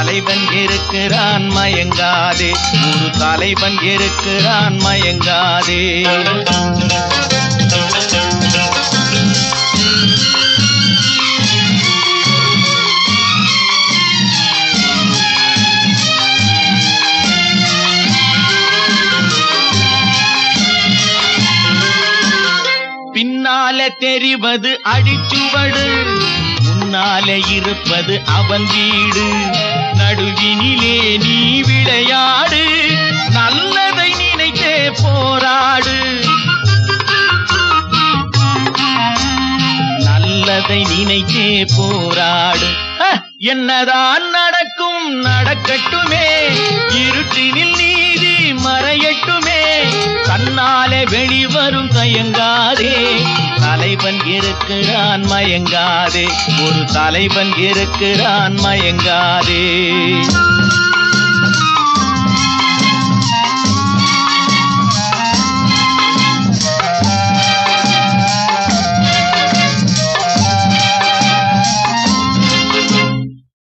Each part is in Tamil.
தலைவன் இருக்கிறான் மயங்காதே. ஒரு தலைவன் இருக்கிறான் மயங்காதே. பின்னாலே தெரிவது அடிச்சுவடு முன்னாலே இருப்பது அவன் வீடு. நடுவினிலே நீ விளையாடு நல்லதை நினைத்தே போராடு. நல்லதை நினைத்தே போராடு. என்னதான் நடக்கும் நடக்கட்டுமே. தலைவன் இருக்கிறான் மயங்காதே. ஒரு தலைவன் இருக்கிறான் மயங்காதே.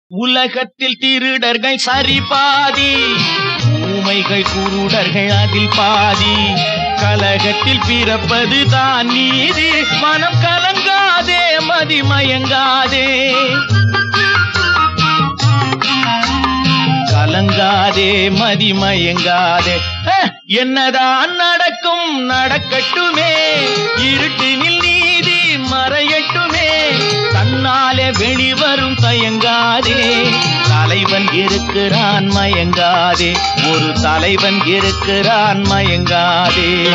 உலகத்தில் திருடர்கள் சரி பாதி ஊமைகள் குருடர்கள் அதில் பாதி. கலகத்தில் பிறப்பது தான் நீதி. மனம் கலங்காதே மதிமயங்காதே கலங்காதே மதிமயங்காதே என்னதான் நடக்கும் நடக்கட்டுமே. இருட்டினில் நீதி மறையட்டுமே. தன்னாலே வெளிவரும் தயங்காதே. தலைவன் இருக்கிறான் மயங்காதே. ஒரு தலைவன் இருக்கிறான் மயங்காதே.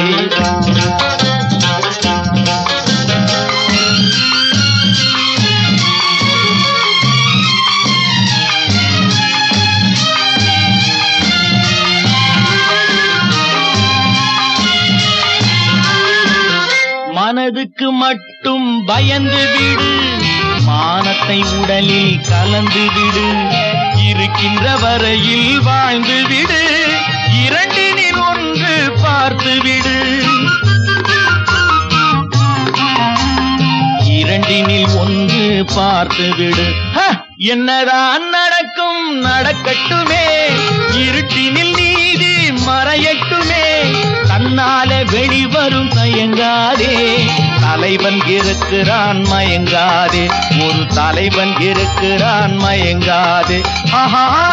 மனதுக்கு மட்டும் பயந்து விடு. மானத்தை உடலில் கலந்து விடு. இருக்கின்ற வரையில் வாழ்ந்து விடு. இரண்டினில் ஒன்று பார்த்து விடு. இரண்டினில் ஒன்று பார்த்து விடு. என்னதான் நடக்கும் நடக்கட்டுமே. இருட்டினில் நீதி மறையட்டுமே. தன்னாலே வெளிவரும் மயங்காதே. தலைவன் இருக்கிறான் மயங்காதே. ஒரு தலைவன் இருக்கிறான் மயங்காதே. ஆஹா